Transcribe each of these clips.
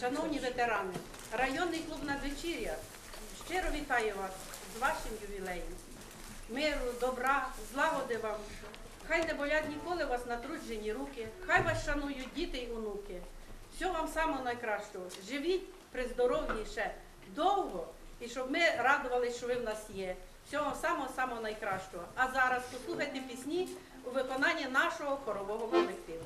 шановні ветерани, районний клуб Надвечір'я щиро вітає вас з вашим ювілеєм. Миру, добра, злагоди вам. Хай не болять ніколи вас натруджені руки, хай вас шанують діти й онуки. Всього вам самого найкращого. Живіть при здоров'ї ще довго і щоб ми радувалися, що ви в нас є. Всього вам самого самого найкращого. А зараз послухайте пісні у виконанні нашого хорового колективу.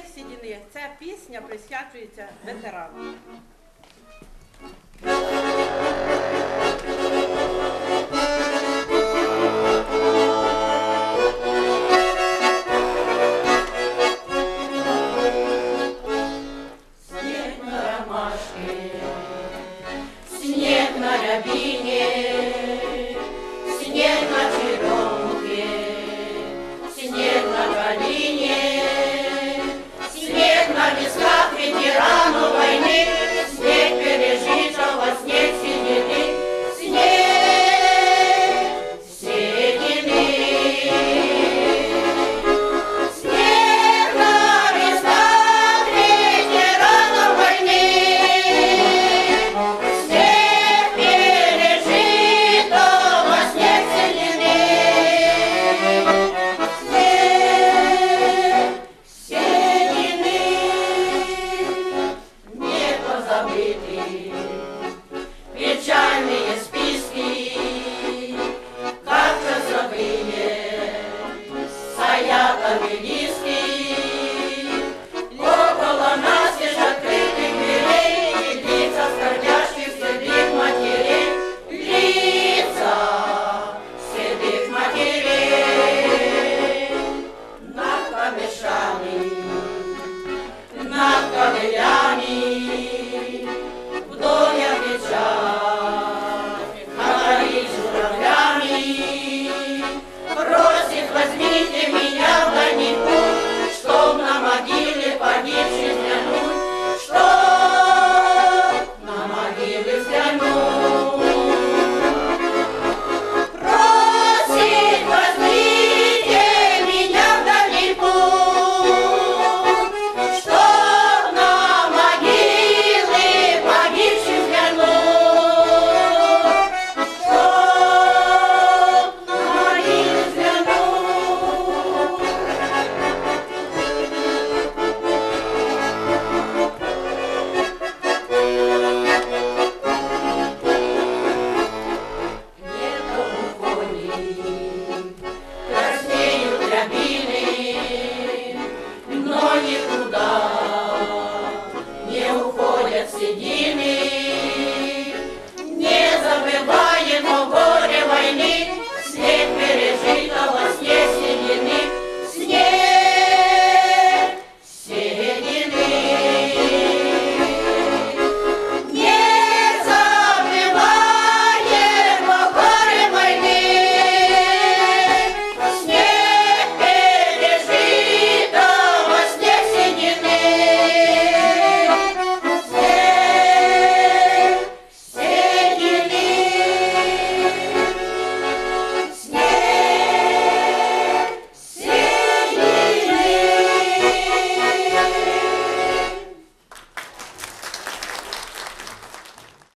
всіх сідіних ця пісня присвячується ветеранам.